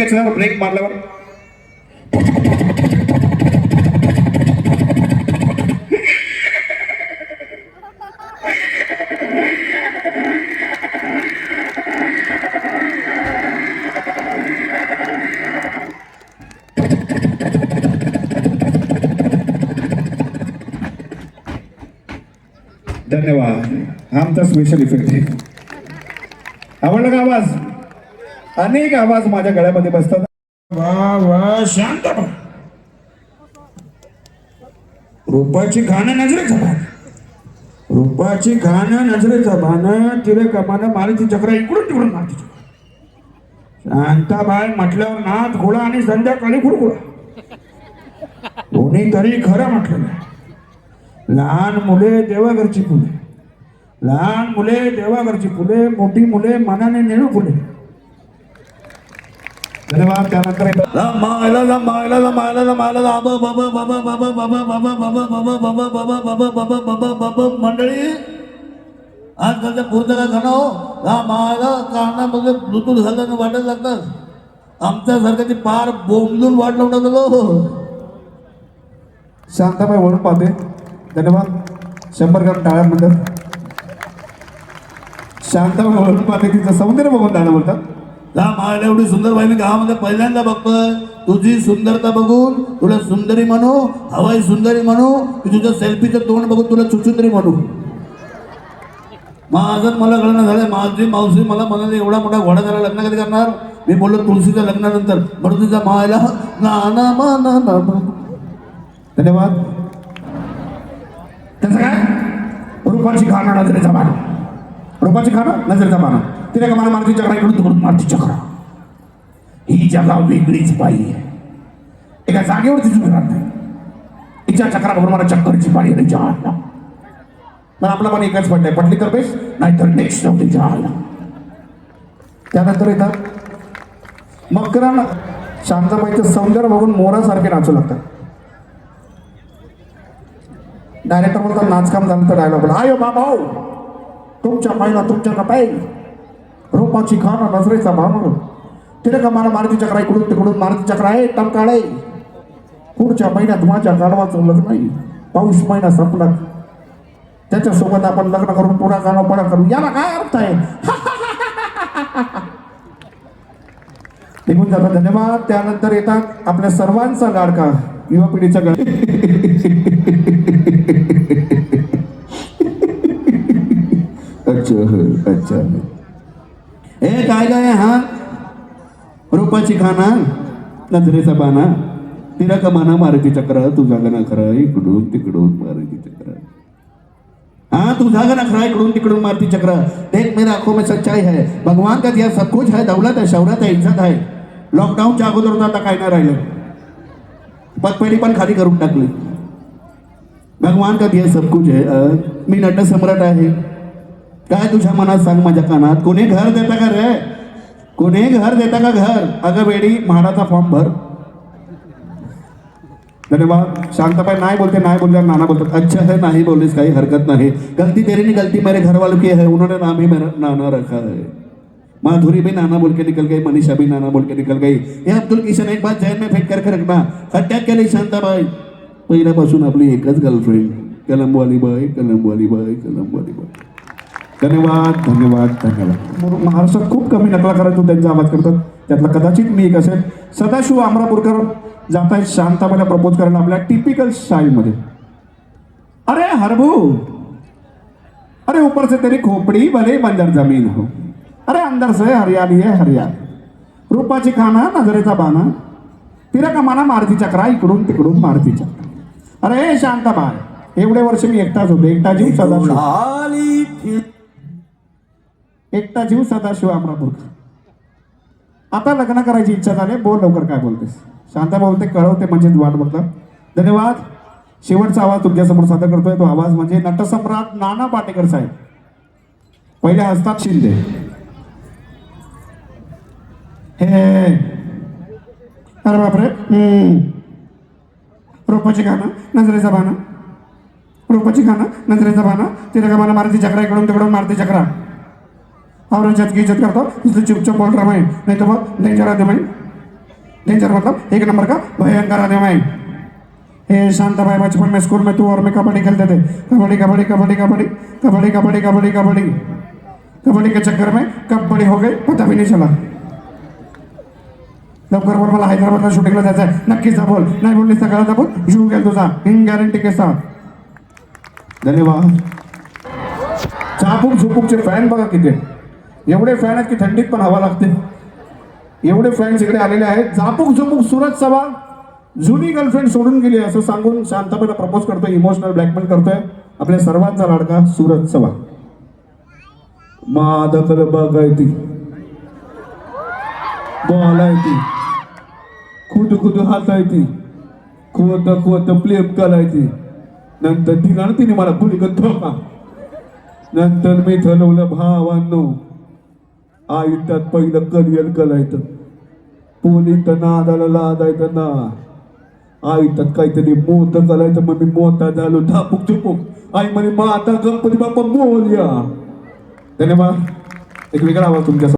घेतल्यावर ब्रेक मारल्यावर. धन्यवाद. हा आमचा स्पेशल इफेक्ट आहे. आवडला का आवाज? अनेक आवाज माझ्या गळ्यामध्ये बसतात. वा वा शांत बा. रूपाची घाण नजरेचा भान रूपाची घाण नजरेचा भान तिरे कमान मारुती चक्र इकडून तिकडून मारुती चक्र. शांताबाई म्हटल्यावर नाथ घोडा आणि संध्याकाळी खुडखुडा कोणीतरी खरं म्हटलं लहान मुले देवाघरची फुले. लहान मुले देवाघरची फुले मोठी मुले मनाने नेणू फुले. धन्यवाद त्यानंतर येतात मायला जा मायला जा मायला जा मायला जा बाबा बाबा बाबा बाबा बाबा बाबा बाबा बाबा बाबा बाबा बाबा बाबा बाबा बाबा मंडळी आजकालच्या पुरतं काय गाणं हो. हा मायला कानामध्ये ब्लूटूथ घालताना वाटत लागतात आमच्यासारख्याची पार बोंबलून वाट लावण्यात आलो हो. शांताबाई वळून पाहते. धन्यवाद. शंभर ग्राम टाळ्या म्हणतात शांताबाई वळून पाहते तिचं सौंदर्य बघून जाणं बोलतात. त्या मायला एवढी सुंदर बाई मी गावामध्ये पहिल्यांदा बघतोय. तुझी सुंदरता बघून तुला सुंदरी म्हणू हवाई सुंदरी म्हणू की तुझ्या सेल्फीचं तोंड बघून तुला चुचुंदरी म्हणू. माझं मला कळणं झालं माझी मावशी मला म्हणाले एवढा मोठा घोडा झाला लग्न कधी करणार? मी बोललो तुळशीच्या लग्नानंतर. म्हणून तिचा मायला ना ना मा ना ना धन्यवाद. त्याचं काय? रुपाची खाणं नजरेचा बाण. रुपाची खाणं नजरेचा पाना तिने का मला मारुती चक्रा इकडून तिकडून माती चक्र ही जगा वेगळीच बाई आहे. एका जागेवरती चुकणार नाही. हिच्या चक्रा मला चक्करची पाळी आली जहाजला पण आपला पण एकच पडलंय पटली तर बेश नाहीतर नेक्स्ट नव्हती जहाजला त्यानंतर येतात मकरांना शांताबाईचं सौंदर्य बघून मोरासारखे नाचू लागतात. डायरेक्टर बोलतात नाचकाम झालं तर डायलॉग बोला आयो बाबा हो. तुमच्या पाहिला तुमच्या का पाय रूपाची नजरेचा भाव तिने का मला मारुती चक्रा इकडून तिकडून मारुती चक्र आहे टमकाळ आहे पुढच्या महिन्यात माझ्या गाडवाचं लग्न आहे. पाऊस महिना संपला. त्याच्यासोबत आपण लग्न करून पुरा गाणं पडा करू. याला काय अर्थ आहे? निघून जातात धन्यवाद. त्यानंतर येतात आपल्या सर्वांचा लाडका युवा पिढीचा गण. अच्छा अच्छा. हे काय काय हा रूपाची खाना नजरेचा पाना तिला कमाना मारुती चक्र तुझा गण खरं इकडून तिकडून मारुती चक्र. हाँ तू जागा ना इकडून तिकडून मारती चक्र. देख मेरा आंखों में सच्चाई है। भगवान का दिया सब कुछ है दौलत है शौरत है इज्जत है। लॉकडाऊनच्या अगोदर आता काय नाही राहिलं पतपेढी पण खाली करून टाकली. भगवान का दिया सब कुछ है। मी नटसम्राट आहे. काय तुझ्या मनात सांग माझ्या कानात? कोणी घर देता का रे? कोणी घर देता का घर? अगं बेडी म्हाडाचा फॉर्म भर. धन्यवाद. शांताबाई नाही बोलते नाही बोलते नाना बोलतात अच्छा है नाही बोललीस काही हरकत नाही. गलती तेरी नहीं गलती मेरे घर वालों की है उन्होंने नाम ही मेरा नाना रखा है. माधुरी भी नाना बोल के निकल गई मनीषा भी नाना बोल के निकल गई. हे अब्दुल किशन एक बात जहन में फेंक करके रखना खड्ड्यात केली शांताबाई. पहिल्यापासून आपली एकच गर्लफ्रेंड कलमवाली बाई कलमवाली बाई कलमवाली बाई. धन्यवाद धन्यवाद धन्यवाद. महाराष्ट्रात खूप कमी नकला करायचो त्यांचा आवाज करतात. त्यातला कदाचित मी एक असेल. सदाशिव अमरापूरकर जात आहेत शांताबाईला प्रपोज करायला आपल्या टिपिकल स्टाईलमध्ये. अरे हरबू अरे ऊपर से तेरी खोपड़ी भले बंजर जमीन हो. अरे अंदर से हरियाली है हरियाली. रूपाची खाना नजरेचा बाना. तिला का माना मारुती चक्रा इकडून तिकडून मारुती चक्रा. अरे शांताबाई एवढे वर्ष मी एकटाच होते एकटा जीव सदाशिव. एकटा जीव सदाशिव अमरापूरकर आता लग्न करायची इच्छा झाली बोल लवकर काय बोलतेस. शांता बोलते कळवते म्हणजे वाट बघता धन्यवाद. शेवटचा आवाज तुमच्यासमोर सादर करतोय. तो आवाज म्हणजे नटसम्राट नाना पाटेकर साहेब. पहिले हसतात शिंदे. हे अरे बापरे. हम्म. रोपाची गाणं नजरेचा बाणा रोपाची गाणं नजरेचा बाणा तिला का मला मारुती चक्रा इकडून तिकडून मारती चक्रा. औरंगजेब की इज्जत करता. इसलिए चुपचाप बोल रहा मैं नाही तर मग डेंजर आदमी डेंजर मतलब एक नंबर का भयंकर आने ए शांता भाई बचपन में स्कूल में तू और मैं कबड्डी खेलते थे. कबड्डी कबड्डी कबड्डी कबड्डी. कबड्डी कबड्डी कबड्डी कबड्डी. कबड्डी के चक्कर में कब बड़ी हो गई पता भी नहीं चला. लवकर बोल मला हैदराबादला शूटिंगला जायचं आहे नक्कीच जा बोल. नाही बोलली तर जा बोल जीव गेल तुझा. इन गॅरंटी के साथ धन्यवाद. झापूक झुपूकचे फॅन बघा किती. एवढे फॅन आहेत की थंडीत पण हवा लागते. एवढे फॅन्स इकडे आलेले आहेत. जापूक झुपूक सुरत सभा. जुनी गर्लफ्रेंड सोडून गेली असं सांगून शांताबाईला प्रपोज करतोय इमोशनल ब्लॅकमेल करतोय. आपल्या सर्वांचा लाडका सुरत सभा. मादकल बघायती. बोलायती. खुद खुद हातायती. खोत खोत प्लेप करायची नंतर ती ना तिने मला खुली धोका. नंतर मी ठरवलं भावांनो आयुष्यात पहिलं करिअर करायचं. पोलीस नादाला लादायचं. ना आयुष्यात काहीतरी मोत करायचं. मग मी मोठा झालो. धापूक चुपूक आई म्हणे मग आता गणपती बाप्पा मोर्या. धन्यवाद. एक वेगळा आवाज तुमच्या